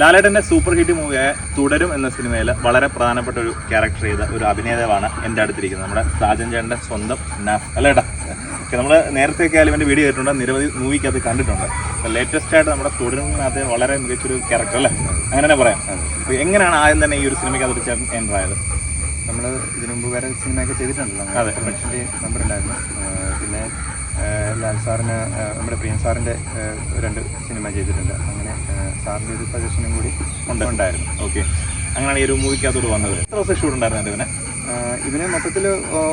ലാലേട്ടന്റെ super hit മൂവിയായ തുടരും എന്ന സിനിമയിൽ വളരെ പ്രധാനപ്പെട്ട ഒരു ക്യാരക്ടർ ചെയ്ത ഒരു അഭിനേതാവാണ് എന്റെ അടുത്തിരിക്കുന്നത്. നമ്മുടെ സാജൻ ചേട്ടന്റെ സ്വന്തം നാഫ്. അല്ലേട്ടാ ഓക്കെ നമ്മൾ നേരത്തെയൊക്കെ ആയാലും ഇവന്റെ വീഡിയോ കേട്ടിട്ടുണ്ട്. നിരവധി മൂവിക്കകത്ത് കണ്ടിട്ടുണ്ട്. ലേറ്റസ്റ്റ് ആയിട്ട് നമ്മുടെ തുടരുന്നതിനകത്ത് വളരെ മികച്ചൊരു ക്യാരക്ടർ അല്ലേ? അങ്ങനെ തന്നെ പറയാം. എങ്ങനെയാണ് ആദ്യം തന്നെ ഈ ഒരു സിനിമയ്ക്കകത്ത് ചേട്ടൻ എന്റർ ആയത്? നമ്മൾ ഇതിനു മുമ്പ് വേറെ സിനിമയൊക്കെ ചെയ്തിട്ടുണ്ടല്ലോ അതെ. പ്രൊഡക്ഷന്റെ നമ്പർ ഉണ്ടായിരുന്നു. പിന്നെ ലാൽ സാറിന് നമ്മുടെ പ്രിയൻ സാറിന്റെ രണ്ട് സിനിമ ചെയ്തിട്ടുണ്ട്. അങ്ങനെ സാറിന്റെ ഒരു സജഷനും കൂടി ഉണ്ടായിരുന്നു. ഓക്കെ അങ്ങനെയാണ് ഈ ഒരു മൂവിക്കകത്തോട് വന്നത്. എത്ര ദിവസം ഷൂട്ട് ഉണ്ടായിരുന്നു ഇവനെ മൊത്തത്തിൽ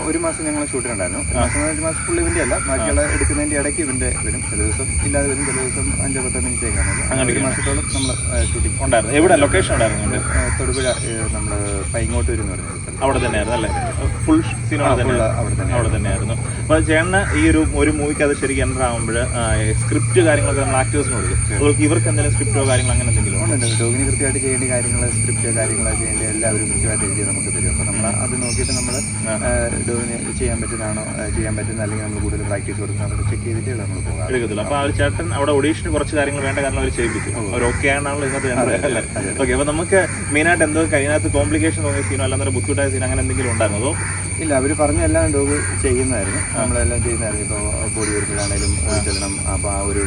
ഒരു മാസം ഞങ്ങൾ ഷൂട്ടിനുണ്ടായിരുന്നു ഒരു മാസം ഒരു മാസം ഫുൾ ഇവന്റെ അല്ല. ബാക്കിയുള്ള എടുക്കുന്നതിന്റെ ഇടയ്ക്ക് ഇവന്റെ വരും. ചില ദിവസം ഇല്ലാതെ വരും. ചില ദിവസം അഞ്ചോ പത്തോ മിനിറ്റേ അങ്ങനെ ഒരു മാസത്തോളം നമ്മൾ ഷൂട്ടിംഗ് ഉണ്ടായിരുന്നു. എവിടെ? ലൊക്കേഷൻ ഉണ്ടായിരുന്നു? തൊടുപുഴ നമ്മൾ പൈങ്ങോട്ടൂർ എന്ന് പറയുന്ന ഒരു സ്ഥലം അവിടെ തന്നെയായിരുന്നു അല്ലേ? ഫുൾ അവിടെ തന്നെ അവിടെ തന്നെ അവിടെ തന്നെയായിരുന്നു. അപ്പോൾ ചേട്ടന് ഈ ഒരു ഒരു മൂവിക്ക് അത് ശരിക്കും എന്റർ ആകുമ്പോൾ സ്ക്രിപ്റ്റ് കാര്യങ്ങളൊക്കെ നമ്മൾ ആക്ടേഴ്സിന് കൊടുക്കും ഇവർക്ക് എന്തെങ്കിലും സ്ക്രിപ്റ്റോ കാര്യങ്ങളോ അങ്ങനെ എന്തെങ്കിലും ഉണ്ടോ? ഉണ്ട് ഡോഗിന് കൃത്യമായിട്ട് ചെയ്യേണ്ട കാര്യങ്ങൾ സ്ക്രിപ്റ്റ് കാര്യങ്ങളൊക്കെ ചെയ്യേണ്ട എല്ലാവരും കൃത്യമായിട്ട് എഴുതി നമുക്ക് തരും. അപ്പോൾ നമ്മൾ അത് നോക്കിയിട്ട് നമ്മൾ ഡോറിന് ചെയ്യാൻ പറ്റുന്നതാണോ ചെയ്യാൻ പറ്റുന്ന അല്ലെങ്കിൽ നമ്മൾ കൂടുതൽ പ്രാക്ടീസ് കൊടുക്കുന്ന അതൊക്കെ ചെക്ക് ചെയ്തിട്ട് നമ്മൾ പോകാം എടുക്കത്തില്ല അപ്പോൾ ആ ഒരു ചേട്ടൻ അവിടെ ഒഡീഷന് കുറച്ച് കാര്യങ്ങൾ വേണ്ട കാരണം അവർ ചെയ്യിപ്പിക്കും. അവർ ഓക്കെ ആണല്ലോ ഇന്നത്തെ ഓക്കെ അപ്പോൾ നമുക്ക് മെയിനായിട്ട് എന്തോ അതിനകത്ത് കോംപ്ലിക്കേഷൻ തോന്നിയ സീനോ അല്ലാതെ ബുദ്ധിമുട്ടായ സീൻ അങ്ങനെ എന്തെങ്കിലും ഉണ്ടായിരുന്നു? അതോ ഇല്ല അവർ പറഞ്ഞ എല്ലാം ഡോഗ് ചെയ്യുന്നതായിരുന്നു. നമ്മളെല്ലാം ചെയ്യുന്നതായിരുന്നു. ഇപ്പോൾ ബോഡി വർക്കിലാണേലും ചെല്ലണം. അപ്പോൾ ആ ഒരു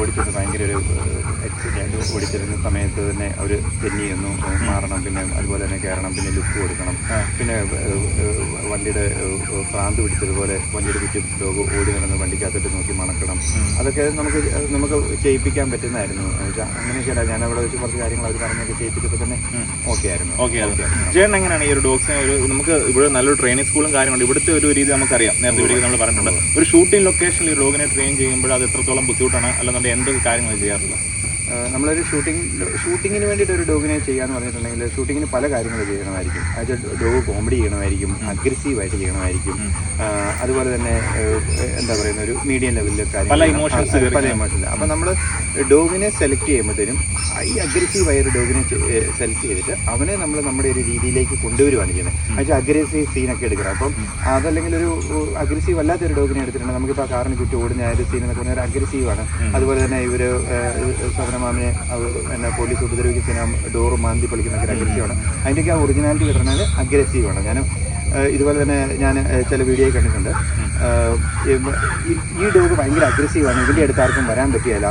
ഓടിച്ചത് ഭയങ്കര ഒരു എക്സിഡന്റ് ഓടിച്ചിരുന്ന സമയത്ത് തന്നെ അവർ തെന്നി ചെയ്യുന്നു മാറണം പിന്നെ അതുപോലെ തന്നെ കയറണം പിന്നെ ലുക്ക് കൊടുക്കണം. പിന്നെ വണ്ടിയുടെ പ്രാന്ത് പിടിച്ചതുപോലെ വണ്ടിയുടെ ചുറ്റും ലോക ഓടി നടന്ന് വണ്ടിക്കകത്തോട്ട് നോക്കി മണക്കണം. അതൊക്കെ നമുക്ക് നമുക്ക് ചെയ്യിപ്പിക്കാൻ പറ്റുന്നതായിരുന്നു. അങ്ങനെയൊക്കെയല്ല ഞാൻ അവിടെ വെച്ച് കുറച്ച് കാര്യങ്ങൾ അവർ പറഞ്ഞൊക്കെ ചെയ്യിപ്പിച്ചപ്പോൾ തന്നെ ഓക്കെ ആയിരുന്നു. ഓക്കെ ചേട്ടൻ എങ്ങനെയാണ് ഈ ഒരു ഡോഗ്സിനെ ഒരു നമുക്ക് ഇവിടെ നല്ലൊരു ട്രെയിനിങ് സ്കൂളും കാര്യങ്ങളുണ്ട്. ഇവിടുത്തെ ഒരു രീതി നമുക്കറിയാം. നേരത്തെ വീഡിയോ നമ്മൾ പറഞ്ഞിട്ടുണ്ട്. ഒരു ഷൂട്ടിംഗ് ലൊക്കേഷനിൽ ഈ ഡോഗിനെ ട്രെയിൻ ചെയ്യുമ്പോൾ അത് എത്രത്തോളം ബുദ്ധിമുട്ടാണ്. അല്ലെന്നുണ്ടെങ്കിൽ എന്തൊക്കെ കാര്യങ്ങൾ ചെയ്യാറുള്ളത്? നമ്മളൊരു ഷൂട്ടിംഗ് ഷൂട്ടിങ്ങിന് വേണ്ടിയിട്ട് ഒരു ഡോഗിനെ ചെയ്യാന്ന് പറഞ്ഞിട്ടുണ്ടെങ്കിൽ ഷൂട്ടിങ്ങിന് പല കാര്യങ്ങൾ ചെയ്യണമായിരിക്കും. അതായത് ഡോഗ് കോമഡി ചെയ്യണമായിരിക്കും അഗ്രസീവായിട്ട് ചെയ്യണമായിരിക്കും. അതുപോലെ തന്നെ എന്താ പറയുന്ന ഒരു മീഡിയം ലെവലിലെ കാര്യങ്ങൾ ഇമോഷൻസ് പല ഇമോഷൻസ് അപ്പം നമ്മൾ ഡോഗിനെ സെലക്ട് ചെയ്യുമ്പോഴത്തേനും ഈ അഗ്രസീവായ ഒരു ഡോഗിനെ സെലക്ട് ചെയ്തിട്ട് അവനെ നമ്മൾ നമ്മുടെ ഒരു രീതിയിലേക്ക് കൊണ്ടുവരുവാണ് ചെയ്യുന്നത്. എന്നുവെച്ചാൽ അഗ്രസീവ് സീനൊക്കെ എടുക്കണം. അപ്പം അതല്ലെങ്കിൽ ഒരു അഗ്രസീവ് അല്ലാത്ത ഒരു ഡോഗിനെ എടുത്തിട്ടുണ്ട് നമുക്കിപ്പോൾ ആ കാറിന് ചുറ്റും ഓടുന്ന ആ ഒരു സീൻ എന്നൊക്കെ പറഞ്ഞാൽ അഗ്രസീവാണ് അതുപോലെ തന്നെ ഇവർ ശബരമാമിനെ എന്നെ പോലീസ് ഉപദ്രവിക്കുന്ന ഡോറ് മാന്തി പൊളിക്കുന്ന ഒരു അഗ്രസീവാണ് അതിന്റെയൊക്കെ ആ ഒറിജിനാലിറ്റി കിട്ടണമെങ്കിൽ അഗ്രസീവാണ്. ഞാൻ ഇതുപോലെ തന്നെ ഞാൻ ചില വീഡിയോ കണ്ടിട്ടുണ്ട്. ഈ- ഡോഗ് ഭയങ്കര അഗ്രസീവാണ് ഇതിന്റെ അടുത്ത് ആർക്കും വരാൻ പറ്റിയല്ല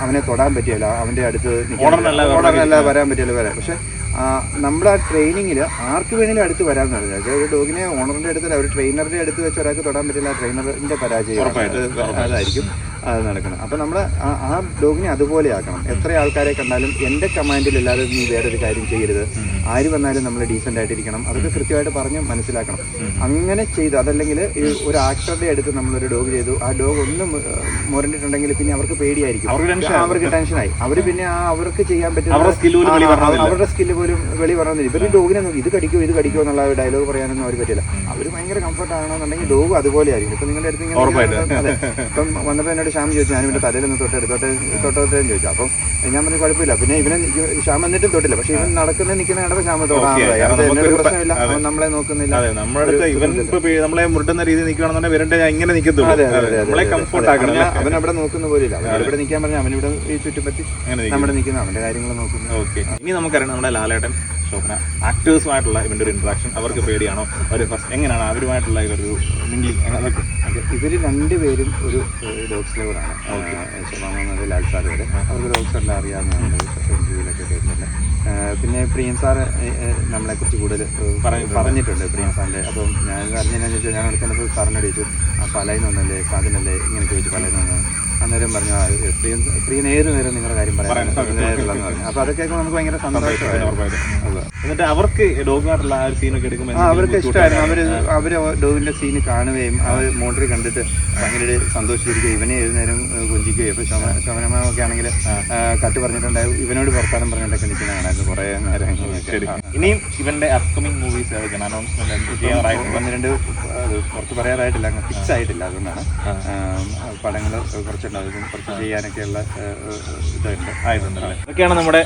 അവനെ തൊടാൻ പറ്റിയല്ല അവന്റെ അടുത്ത് ഓടർന്നല്ല വരാൻ പറ്റിയല്ല വരാൻ പക്ഷേ നമ്മുടെ ആ ട്രെയിനിങ്ങിൽ ആർക്ക് വേണേലും അടുത്ത് വരാൻ പറഞ്ഞത് ഒരു ഡോഗിനെ ഓണറിന്റെ അടുത്തല്ല ഒരു ട്രെയിനറുടെ അടുത്ത് വെച്ച് ഒരാൾക്ക് തൊടാൻ പറ്റില്ല ട്രെയിനറിന്റെ പരാജയം അത് അതായിരിക്കും. അത് നടക്കണം. അപ്പോൾ നമ്മൾ ആ ഡോഗിനെ അതുപോലെ ആക്കണം. എത്ര ആൾക്കാരെ കണ്ടാലും എന്റെ കമാൻഡിൽ കമാൻഡിലല്ലാതെ നീ വേറൊരു കാര്യം ചെയ്യരുത്. ആര് വന്നാലും നമ്മൾ ഡീസെന്റ് ആയിട്ടിരിക്കണം. അതൊക്കെ കൃത്യമായിട്ട് പറഞ്ഞ് മനസ്സിലാക്കണം. അങ്ങനെ ചെയ്ത് അതല്ലെങ്കിൽ ഒരു ആക്ടറുടെ അടുത്ത് നമ്മളൊരു ഡോഗ് ചെയ്തു. ആ ഡോഗ് ഒന്നും മുരണ്ടിട്ടുണ്ടെങ്കിൽ പിന്നെ അവർക്ക് പേടിയായിരിക്കും. അവർക്ക് ടെൻഷനായി. അവർ പിന്നെ ആ അവർക്ക് ചെയ്യാൻ പറ്റുന്ന അവരുടെ സ്കില്ല് പോലും വെളി പറഞ്ഞില്ല ഇവർ ഡോഗിനെ നോക്കി ഇത് കടിക്കോ ഇത് കടിക്കോ എന്നുള്ള ഡയലോഗ് പറയാനൊന്നും അവർ പറ്റില്ല. അവർ ഭയങ്കര കംഫർട്ട് ആണെന്നുണ്ടെങ്കിൽ ഡോഗ് അതുപോലെ ആയിരിക്കും. ഇപ്പൊ നിങ്ങളുടെ അടുത്ത് ഇങ്ങനെ. അതെ. ഇപ്പം വന്നപ്പോൾ എന്നോട് ശ്യാം ചോദിച്ചു ഞാൻ ഇവന്റെ തലയിൽ നിന്ന് തൊട്ടെടുത്തോട്ടെ തൊട്ടോട്ടെ ചോദിച്ചു. അപ്പം ഞാൻ പറഞ്ഞു കുഴപ്പമില്ല. പിന്നെ ഇവനെ ശ്യാം എന്നിട്ടും തൊട്ടില്ല. പക്ഷെ ഇവൻ നടക്കുന്ന നിൽക്കുന്ന എന്നൊരു നമുക്കൊരു പ്രശ്നമില്ല. നമ്മളെ നോക്കുന്നില്ല. അതെ നമ്മുടെ അടുത്ത് ഇവൻ നമ്മളെ മുട്ടുന്ന രീതി നിൽക്കുകയാണെന്നുണ്ടെങ്കിൽ ഇവരുടെ ഞാൻ ഇങ്ങനെ നിൽക്കത്തുള്ളൂ. നമ്മളെ കംഫർട്ട് ആക്കണം. അവൻ- അവൻ അവിടെ നോക്കുന്ന പോലില്ല അവൻ ഇവിടെ നിൽക്കാൻ പറഞ്ഞാൽ അവനിവിടെ ഈ ചുറ്റുപറ്റി. നമ്മുടെ നിൽക്കുന്ന അവന്റെ കാര്യങ്ങൾ നോക്കുന്നു. ഓക്കെ. ഇനി നമുക്കറിയാം നമ്മുടെ ലാലേട്ടൻ. ശോഭന ആക്ടേഴ്സുമായിട്ടുള്ള ഇവന്റെ ഒരു ഇൻട്രാക്ഷൻ അവർക്ക് പേടിയാണോ? അവർ ഫസ്റ്റ് എങ്ങനെയാണ് അവരുമായിട്ടുള്ള ഇവരൊരു മിംഗ്ലിംഗ് അതൊക്കെ അതെ, ഇവർ രണ്ടുപേരും ഒരു ഡോഗ്സ് ലവറാണ് ശോഭാമെന്നത് ലാൽ സാർ വരെ. അവർക്ക് ഡോഗ്സ് എല്ലാം അറിയാവുന്നതാണ്. ഇന്റർവ്യൂലൊക്കെ കേട്ടിട്ടുണ്ട്. പിന്നെ പ്രിയൻ സാർ നമ്മളെക്കുറിച്ച് കൂടുതൽ കൂടുതൽ പറഞ്ഞിട്ടുണ്ട്. പ്രിയൻ സാറിന്റെ. അപ്പം ഞാൻ അറിഞ്ഞതിനെന്ന് വെച്ചാൽ ഞാൻ ചെന്നപ്പോൾ സാറിനോട് ചോദിച്ചു ആ പലയിൽ നിന്നല്ലേ സാധനല്ലേ ഇങ്ങനെ ചോദിച്ചു പലയിൽ വന്നു അന്നേരം പറഞ്ഞു പ്രിയൻ ഏത് നേരം നിങ്ങളുടെ കാര്യം പറയാൻ നേരില്ലെന്ന് പറഞ്ഞു. അപ്പോൾ അതൊക്കെ നമുക്ക് ഭയങ്കര സന്തോഷമായിരുന്നു. എന്നിട്ട് അവർക്ക് ഡോഗുമായിട്ടുള്ള ആ സീനൊക്കെ എടുക്കുമ്പോൾ അവർക്ക് ഇഷ്ടമായിരുന്നു അവർ അവർ ഡോഗിന്റെ സീൻ കാണുകയും അവർ മോട്ടറി കണ്ടിട്ട് ഭയങ്കര സന്തോഷിച്ചിരിക്കുകയും ഇവനെ ഏത് നേരം കൊഞ്ചിക്കുകയും ഇപ്പൊ ശമനമൊക്കെ ആണെങ്കിൽ കട്ട് പറഞ്ഞിട്ടുണ്ടായി. ഇവനോട് വർത്താനം പറഞ്ഞിട്ടൊക്കെ നിൽക്കുന്ന കാണായിരുന്നു കുറെ നേരം. ഇനിയും ഇവന്റെ അപ്കമിങ് മൂവീസ് ഏതൊക്കെയാണ്? അനൗൺസ്മെന്റ് എന്ത് ഒന്ന് രണ്ട് പുറത്ത് പറയാറായിട്ടില്ല അങ്ങ് ഫിക്സ് ആയിട്ടില്ല അതുകൊണ്ടാണ്. പടങ്ങൾ കുറച്ചുണ്ടാവും കുറച്ച് ചെയ്യാനൊക്കെയുള്ള ഉള്ള ഇതുണ്ട് ആയിട്ടുണ്ടല്ലേ ഇതൊക്കെയാണ് നമ്മുടെ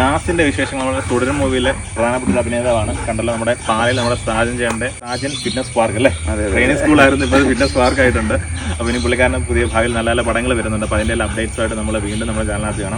നാസിന്റെ വിശേഷങ്ങൾ. നമ്മുടെ തുടരും മൂവിയിലെ പ്രധാനപ്പെട്ട അഭിനേതാവാണ്. കണ്ടല്ലോ നമ്മുടെ പാലയിൽ നമ്മുടെ സാജൻ ചേട്ടന്റെ സാജൻ ഫിറ്റ്നസ് പാർക്ക് അല്ലേ? ട്രെയിനിങ് സ്കൂളായിരുന്നു ഇപ്പോൾ ഫിറ്റ്നസ് പാർക്ക് ആയിട്ടുണ്ട് അപ്പോൾ ഇനി പുള്ളിക്കാരൻ പുതിയ ഭാവിയിൽ നല്ല നല്ല പടങ്ങൾ വരുന്നുണ്ട്. അപ്പോൾ അതിന്റെ എല്ലാ അപ്ഡേറ്റ്സ് ആയിട്ട് നമ്മൾ വീണ്ടും നമ്മുടെ ചാനലിനകത്ത് കാണാം.